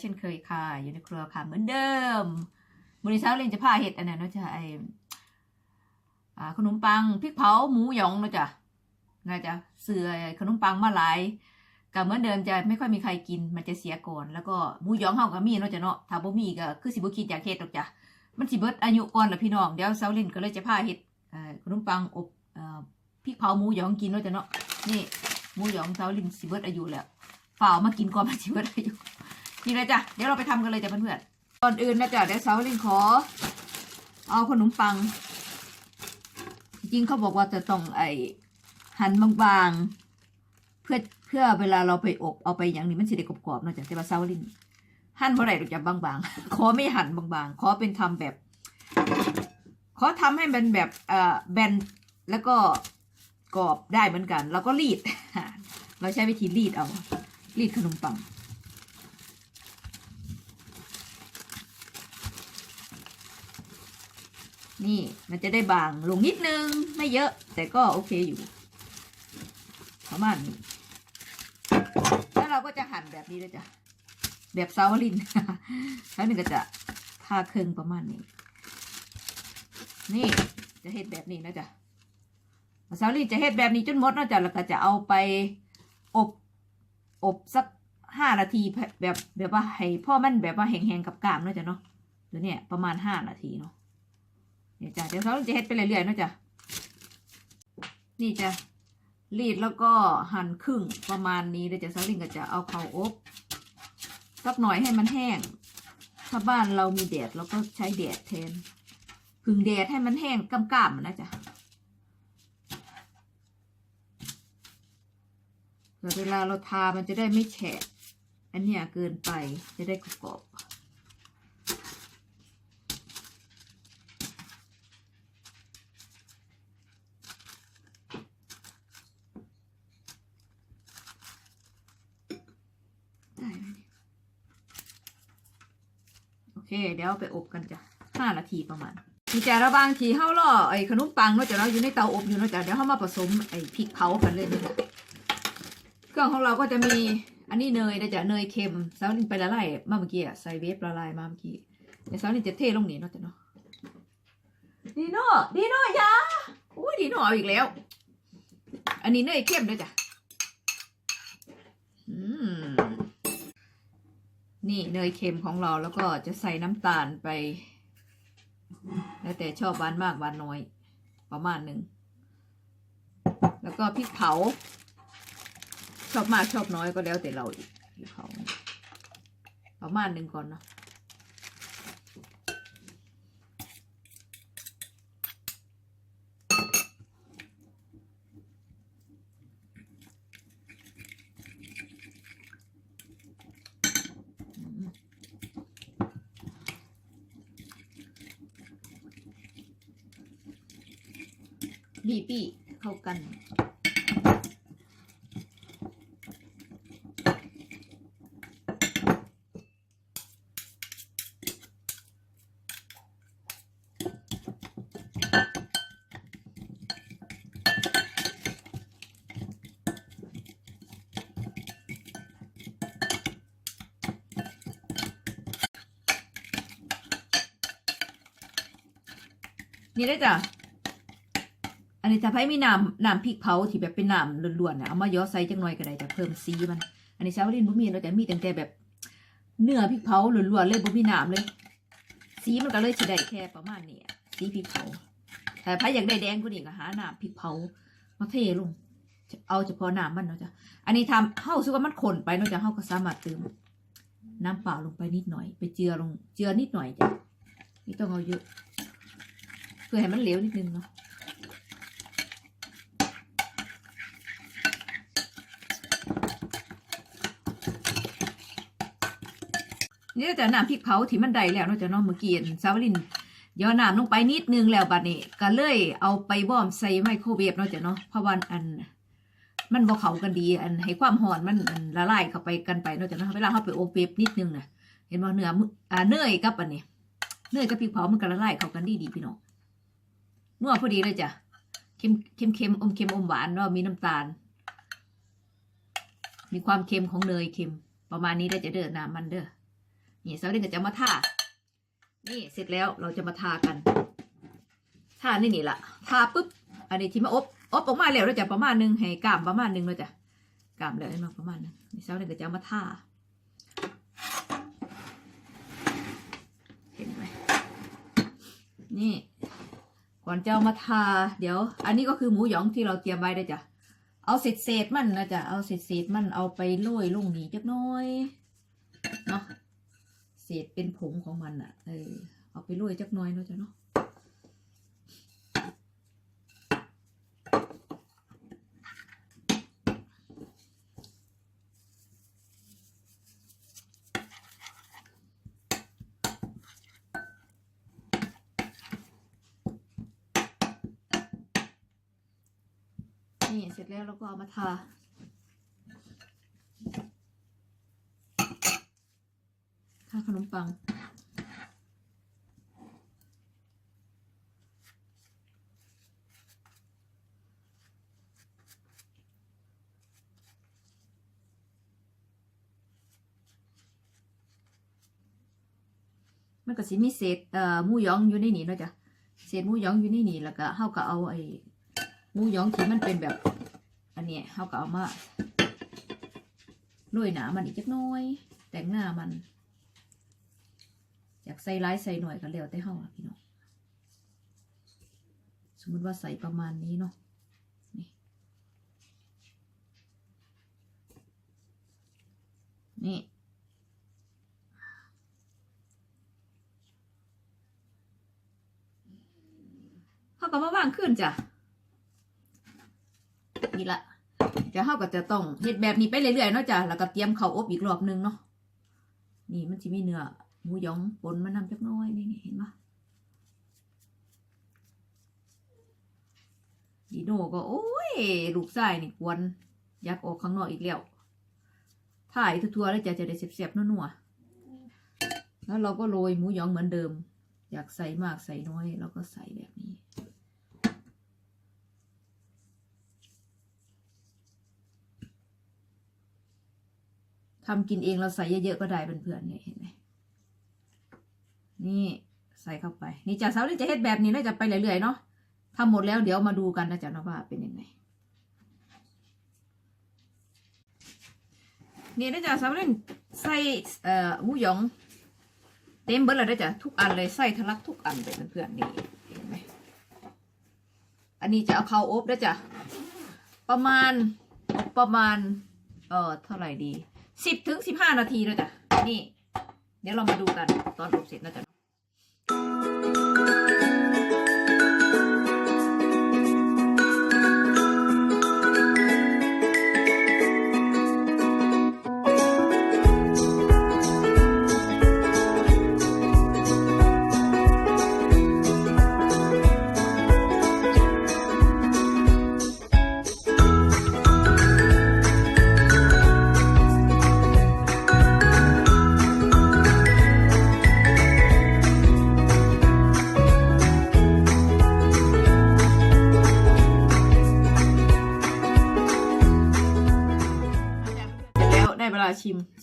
เช่นเคยค่ะ อยู่ในครัวค่ะเหมือนเดิมบริษัทเรนจะพาเห็ดอันนั้นเนาะจ้ะไอขนมปังพริกเผาหมูหยองเนาะจ้ะน่าจะเสือขนมปังมาหลายกับเหมือนเดิมจะไม่ค่อยมีใครกินมันจะเสียก่อน แล้วก็หมูหยองเฮาก็มีเนาะจ้ะเนาะถ้าบ่มีก็คือสิบ่คิดอยากเฮ็ดดอกจ้ะมันสิเบิดอายุก่อนล่ะพี่น้องเดี๋ยวซาวเรนก็เลยจะพาเฮ็ดขนมปังอบพริกเผาหมูหยองกินเนาะจ้ะเนาะนี่หมูหยองซาวเรนสิเบิดอายุแล้วฝ่ามากินก่อนมาชิวอะไรอยู่ นี่เลยจ้ะ เดี๋ยวเราไปทำกันเลยจ้ะเพื่อนๆก่อนอื่นนะจ๊ะเดี๋ยวสาวลินขอ เอาขนมปัง จริงเขาบอกว่าจะต้องไอหั่นบางๆ เพื่อเพื่อเวลาเราไปอบเอาไปอย่างนี้มันสิได้กรอบๆเนอะจ๊ะแต่ว่าสาวลินหั่นเท่าไหร่หรอจะบางๆ ขอไม่หั่นบางๆ ขอเป็นทำแบบ ขอทำให้มันแบบเอ่อแบนแล้วก็กรอบได้เหมือนกัน แล้วก็รีด เราใช้วิธีรีดเอา รีดขนมปัง นี่มันจะได้บางลงนิดนึงไม่เยอะ แต่ก็โอเคอยู่ประมาณนี้แล้วเราก็จะหั่นแบบนี้เลยจ้ะแบบซาวลินแล้วนี่ก็จะทาเครื่องประมาณนี้ นี่จะเฮ็ดแบบนี้นะจ๊ะซาวลินจะเฮ็ดแบบนี้จนหมดนะจ๊ะแล้วก็จะเอาไปอบอบสักห้านาทีแบบแบบว่าให้พ่อมันแบบว่าแห้งๆกับกล้ามนะจ้ะเนาะเดี๋ยวเนี่ยประมาณห้านาทีเนาะ นี่จ้ะเดี๋ยวเขาจะเฮ็ดไปเรื่อยๆนะจ้ะนี่จ้ะรีดแล้วก็หั่นครึ่งประมาณนี้เดี๋ยวจะซาลิงก็จะเอาเขาอบสักหน่อยให้มันแห้ง ถ้าบ้านเรามีแดดเราก็ใช้แดดแทนพึ่งแดดให้มันแห้งกำๆนะจ๊ะเวลาเราทามันจะได้ไม่แฉะอันเนี้ยเกินไปจะได้กรอบได้ไหมเนี่ยโอ เคเดี๋ยวไปอบกันจ้ะห้านาทีประมาณมีแต่ระบางทีเฮาล่อไอ้ขนมปังเนาะจ้ะเราอยู่ในเตาอบอยู่เนาะจ้ะเดี๋ยวเฮามาผสมไอ้พริกเผากันเลยเนะเครื่องของเราก็จะมีอันนี้เนยนะจ๊ะเนยเค็มซาวนินไปละลายมาเมื่อกี้อะใส่เวฟละลายมาเมื่อกี้เดี๋ยวซาวนินจะเทลงนี่เนาะจ๊ะเนาะดีโน่ดีโน่อยาอุ้ยดีโน่เอาอีกแล้ว อันนี้เนยเค็มด้วยจ้ะอืม นี่เนยเค็มของเราแล้วก็จะใส่น้ำตาลไป แล้วแต่ชอบหวานมากหวานน้อย ประมาณหนึ่ง แล้วก็พริกเผา ชอบมากชอบน้อยก็แล้วแต่เราอีกพริกเผาประมาณหนึ่งก่อนเนาะ บีปี้เข้ากัน นี่ได้จ้ะ อันนี้ถ้าไพ่มีน้ำน้ำพริกเผาที่แบบเป็นน้ำล้วนๆเนี่ยเอามาย้อใส่จังหน่อยก็ได้จะเพิ่มสีมัน อันนี้ชาวลินบ่มีเราแต่มีแต่แต่แบบ เนื้อพริกเผาล้วนๆเลยบ่มีน้ำเลย สีมันก็เลยสิได้แค่ประมาณนี้สีพริกเผาแต่ไพ่อยากได้แดงกว่านี้ก็หาน้ำพริกเผามาเทลงเอาเฉพาะน้ำมันเนาะจ้ะอันนี้ทำเฮาสึกว่ามันข้นไปเนาะจ้ะเฮาก็สามารถเติมน้ำเปล่าลงไปนิดหน่อย ไปเจือลงเจือนิดหน่อยจ้ะไม่ต้องเอาเยอะเพื่อให้มันเหลวนิดนึงเนาะ นี่จะน้ำพริกเผาที่มันได้แล้วเนาะจ้ะเนาะเมื่อกี้สาวลินย่อนน้ำลงไปนิดนึงแล้วบัดนี้ ก็เลยเอาไปวอมใส่ไมโครเวฟเนาะจ้ะเนาะเพราะว่าอัน มันบ่เข้ากันดี อันให้ความร้อนมันละลายเข้าไปกันไปเนาะจ้ะเนาะเวลาเราไปโอเวฟนิดนึงน่ะเห็นบ่เนื้อมึอ่าเนยกับอันนี้เนยกับพริกเผามันก็ละลายเข้ากันดีดีพี่น้องนัวพอดีเลยจ้ะเค็มเค็มเค็มอมเค็มอมหวานเนาะมีน้ำตาล มีความเค็มของเนยเค็ม ประมาณนี้ได้จะเด้อน้ำมันเด้อ นี่สาวเด่นก็จะมาทานี่เสร็จแล้วเราจะมาทากันทานี่นี่ละทาปุ๊บอันนี้ที่มาอบอบออกมาแล้วเราจะประมาณหนึงให้กล้ามประมาณหนึงเราจะกล้ามแล้วให้มาประมาณหนึงนี่สาวเด่นก็จะเอามาทาเห็นไหมนี่ก่อนจะเอามาทา เดี๋ยว อันนี้ก็คือหมูหยองที่เราเตรียมไว้ได้จ้ะเอาเศษเศษมันนะจ๊ะเอาเศษเศษมันเอาไปโรยลงนี้จักน้อยเนาะ ศษเป็นผงของมันอะ เออ เอาไปโรยจักน้อยเนาะจ้ะเนาะนี่เสร็จแล้วเราก็เอามาทา ทา ขนมปัง มันก็สิมีเศษเอ่อหมูหยองอยู่ในนี้เนาะจ้ะเศษหมูหยองอยู่ในนี้แล้วก็เฮาก็เอาไอ้หมูหยองที่มันเป็นแบบ อันนี้เขาก็เอามาโรยหนามันอีกจักน้อย แต่งหน้ามัน อยากใส่ร้ายใส่หน่อยก็แล้วแต่เฮาละพี่น้องสมมติว่าใส่ประมาณนี้เนาะนี่นี่เขาก็มาว่างขึ้นจ้ะนี่ละจะเขาก็จะต้องเฮ็ดแบบนี้ไปเรื่อยๆเนาะจ้ะแล้วก็เตรียมเข้าอบอีกรอบนึงเนาะนี่มันจะมีเนื้อ หมูหยองปนมานำจักหน้อยนี่นี่เห็นปะดีโน่ก็โอ้ยลูกชายนี่กวนอยากออกข้างนอกอีกแล้วถ่ายทั่วๆแล้วจะจะได้เสียบๆนัวๆแล้วเราก็โรยหมูหยองเหมือนเดิม อยากใส่มากใส่น้อยเราก็ใส่แบบนี้ทำกินเองเราใส่เยอะๆก็ได้เพื่อนๆเนี่ยเห็นไหม นี่ใส่เข้าไป นี่จ่าเสานี่จะเฮ็ดแบบนี้น่าจะไปเรื่อยๆเนาะทำหมดแล้วเดี๋ยวมาดูกันนะจ๊ะนะว่าเป็นยังไงนี่นะจ๊ะสาวเล่นใส่เอ่อหมูหยอง เต็มเบิดเลยนะจ๊ะทุกอันเลยใส่ทะลักทุกอันเลยเพื่อนๆนี่เห็นไหมอันนี้จะเอาเข้าอบนะจ๊ะประมาณประมาณเอ่อเท่าไหร่ดีสิบถึงสิบห้านาทีแล้วจ้ะนี่ เดี๋ยวเรามาดูกันตอนอบเสร็จนะจ๊ะ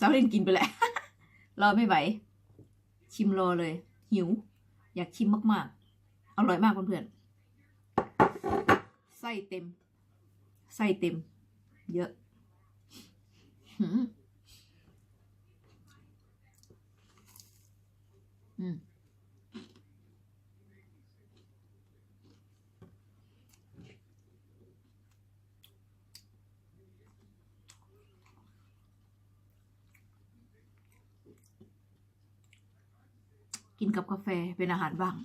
าเล่นกินไปแหละ รอไม่ไหว ชิมรอเลย หิว อยากชิมมากๆ อร่อยมากเพื่อนๆ ไส้เต็ม ไส้เต็ม เยอะหืมอืม กินกับกาแฟเป็นอาหารว่าง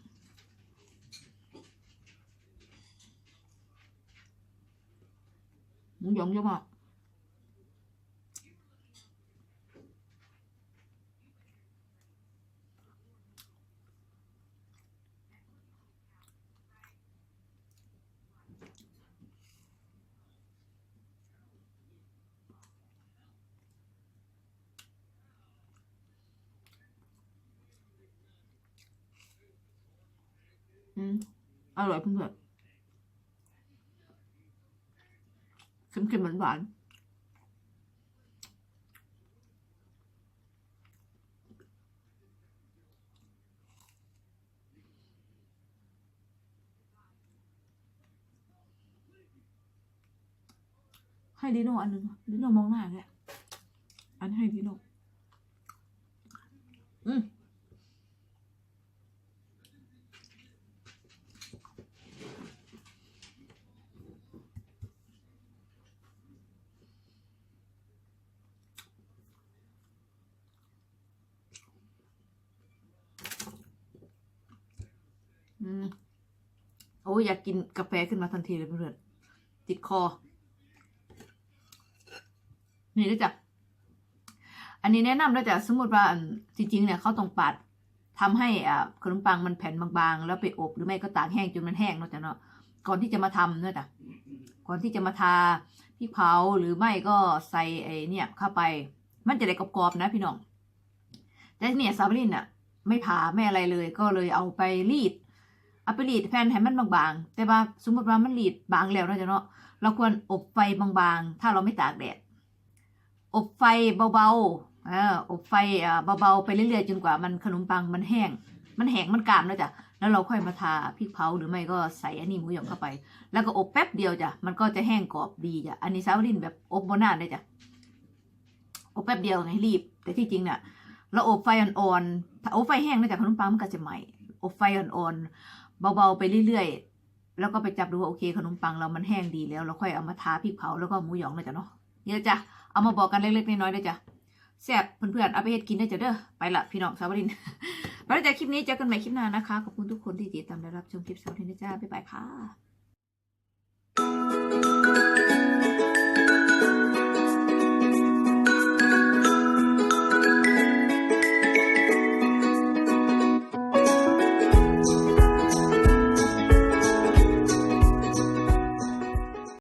หมูหยองเยอะ อืมอร่อยเพื่อนๆเค็มๆหวานๆให้ดิโนอันนึงดิโนมองหน้าแกอันให้ดิโนอืม อืมโอ้ยอยากกินกาแฟขึ้นมาทันทีเลยเพื่อนติดคอ นี่ด้วยจ้ะอันนี้แนะนำด้วยจ้ะสมมติว่าจริงๆเนี่ยเขาต้องปัดทำให้อ่าขนมปังมันแผ่นบางๆ แล้วไปอบหรือไม่ก็ตากแห้งจนมันแห้งเนาะจ้ะเนาะก่อนที่จะมาทำเนี่ยจ้ะก่อนที่จะมาทาพริกเผาหรือไม่ก็ใส่ไอ้เนี่ยเข้าไป มันจะได้กรอบๆนะพี่น้องแต่เนี่ยซาบรินอะไม่ผ่าไม่อะไรเลย ก็เลยเอาไปรีด เอาไปรีดแผ่นให้มันบางๆ แต่ว่าสมมติว่ามันรีดบางแล้วนะจ้ะเนาะ เราควรอบไฟบางๆ ถ้าเราไม่ตากแดด อบไฟเบาๆอ่าอบไฟอ่าเบาๆ ไปเรื่อยๆ จนกว่ามันขนมปังมันแห้ง มันแห้งมันกรามแล้วจ้ะ แล้วเราค่อยมาทาพริกเผาหรือไม่ก็ใส่อันนี้หมูหยองเข้าไป แล้วก็อบแป๊บเดียวจ้ะ มันก็จะแห้งกรอบดีจ้ะ อันนี้ซาวดินแบบอบโบนานเลยจ้ะ อบแป๊บเดียวไงรีบ แต่ที่จริงเนี่ยเราอบไฟอ่อนๆ ถ้าอบไฟแห้งนะจ้ะขนมปังมันก็จะใหม่ อบไฟอ่อนๆ เบาๆไปเรื่อยๆ แล้วก็ไปจับดูว่าโอเคขนมปังเรามันแห้งดีแล้ว เราค่อยเอามาทาพริกเผาแล้วก็หมูหยองเลยจ้ะเนาะนี่ยจ้ะเอามาบอกกันเล็กๆน้อยๆด้วยจ้ะแซ่บเพื่อนๆเอาไปเฮ็ดกินได้จ้ะเด้อไปละพี่น้องสาวรินไปแล้วจ้ะคลิปนี้เจอกันใหม่คลิปหน้านะคะขอบคุณทุกคนที่ติดตามและรับชมคลิปสาวรินนะจ้าบ๊ายบายค่ะ